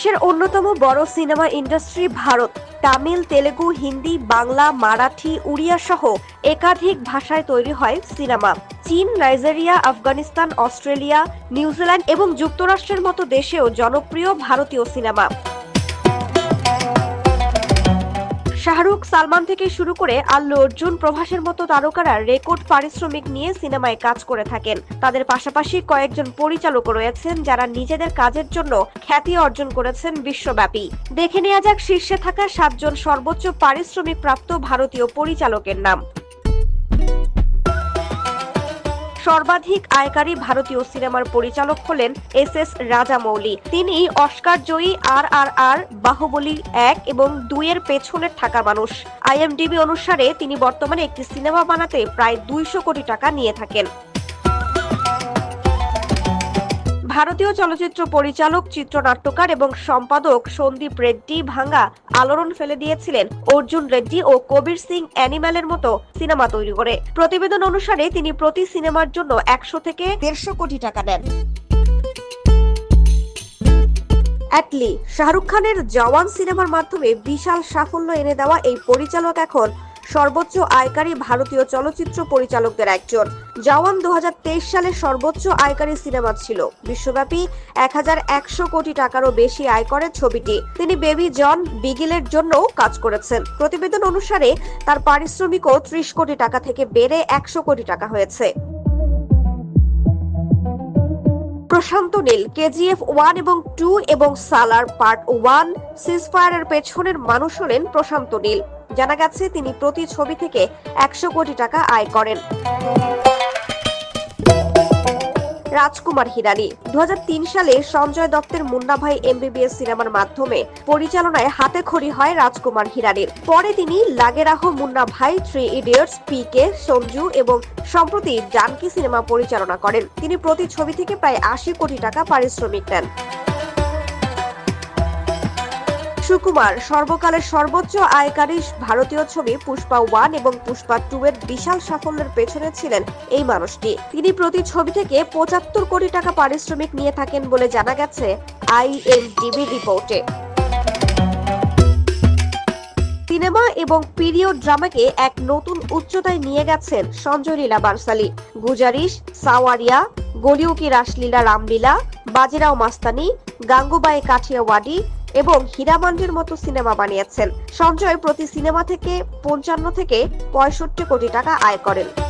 বিশ্বের অন্যতম বড় সিনেমা ইন্ডাস্ট্রি ভারত। তামিল, তেলেগু, হিন্দি, বাংলা, মারাঠি উড়িয়া সহ একাধিক ভাষায় তৈরি হয় সিনেমা। চীন, নাইজেরিয়া, আফগানিস্তান, অস্ট্রেলিয়া, নিউজিল্যান্ড এবং যুক্তরাষ্ট্রের মতো দেশেও জনপ্রিয় ভারতীয় সিনেমা। শাহরুখ সালমান থেকে শুরু করে আল্লু অর্জুন, প্রভাসের মতো তারকারা রেকর্ড পারিশ্রমিক নিয়ে সিনেমায় কাজ করে থাকেন। তাদের পাশাপাশি কয়েকজন পরিচালক রয়েছেন যারা নিজেদের কাজের জন্য খ্যাতি অর্জন করেছেন বিশ্বব্যাপী। দেখে নেওয়া যাক শীর্ষে থাকা সাতজন সর্বোচ্চ পারিশ্রমিক প্রাপ্ত ভারতীয় পরিচালকের নাম। সর্বাধিক আয়কারী ভারতীয় সিনেমার পরিচালক হলেন এস এস রাজামৌলি। তিনি অস্কার জয়ী আর আর আর, বাহুবলী এক এবং দুইয়ের পেছনে থাকা মানুষ। আইএমডিবি অনুসারে তিনি বর্তমানে একটি সিনেমা বানাতে প্রায় দুইশো কোটি টাকা নিয়ে থাকেন। ভারতীয় চলচ্চিত্র পরিচালক, চিত্রনাট্যকার এবং সম্পাদক সন্দীপ রেড্ডি ভাঙ্গা আলোড়ন ফেলে দিয়েছিলেন। অর্জুন রেড্ডি ও কবির সিং অ্যানিম্যালের মতো সিনেমা তৈরি করে। প্রতিবেদন অনুসারে তিনি প্রতি সিনেমার জন্য একশো থেকে দেড়শো কোটি টাকা নেন। অ্যাটলি শাহরুখ খানের জওয়ান সিনেমার মাধ্যমে বিশাল সাফল্য এনে দেওয়া এই পরিচালক এখন সর্বোচ্চ আয়কারী ভারতীয় চলচ্চিত্র পরিচালকদের একজন। জওয়ান দু হাজার তেইশ সালে সর্বোচ্চ আয়কারী সিনেমা ছিল। বিশ্বব্যাপী এক হাজার একশো কোটি টাকারও বেশি আয় করে ছবিটি। তিনি বেবি জন বিগিলের জন্যও কাজ করেছেন। প্রতিবেদন অনুসারে তার পারিশ্রমিকও ত্রিশ কোটি টাকা থেকে বেড়ে একশো কোটি টাকা হয়েছে। প্রশান্ত নীল, কেজিএফ ওয়ান এবং টু এবং সালার পার্ট ওয়ান সিজফায়ারের পেছনের মানুষ হলেন প্রশান্ত নীল। জানা গেছে, তিনি প্রতি ছবি থেকে একশো কোটি টাকা আয় করেন। রাজকুমার হিরানি। দু সালে সঞ্জয় দত্তের মুন্না ভাই এমবিবিএস সিনেমার মাধ্যমে পরিচালনায় হাতে খড়ি হয় রাজকুমার হিরানির। পরে তিনি Lage Raho Munna Bhai three idiots P K Sanju এবং সম্প্রতি জানকি সিনেমা পরিচালনা করেন। তিনি প্রতি ছবি থেকে প্রায় আশি কোটি টাকা পারিশ্রমিক নেন। সুকুমার, সর্বকালের সর্বোচ্চ আয়কারী ভারতীয় ছবি পুষ্পা ওয়ান এবং পুষ্পা টু এর বিশাল সাফল্যের পেছনে ছিলেন এই মানুষটি। তিনি প্রতি ছবি থেকে পঁচাত্তর কোটি টাকা পারিশ্রমিক নিয়ে থাকেন বলে জানা গেছে আইএমডিবি রিপোর্টে। সিনেমা এবং পিরিয়ড ড্রামাকে এক নতুন উচ্চতায় নিয়ে গেছেন সঞ্জয় লীলা বানসালি। গুজারিশ, সাওয়ারিয়া গলিও কি রাসলীলা রামলীলা, বাজিরাও মাস্তানি, গাঙ্গুবাই কাঠিয়াওয়াডি এবং হীরামান্ডির মতো সিনেমা বানিয়েছেন। সঞ্জয় প্রতি সিনেমা থেকে পঞ্চান্ন থেকে পঁয়ষট্টি কোটি টাকা আয় করেন।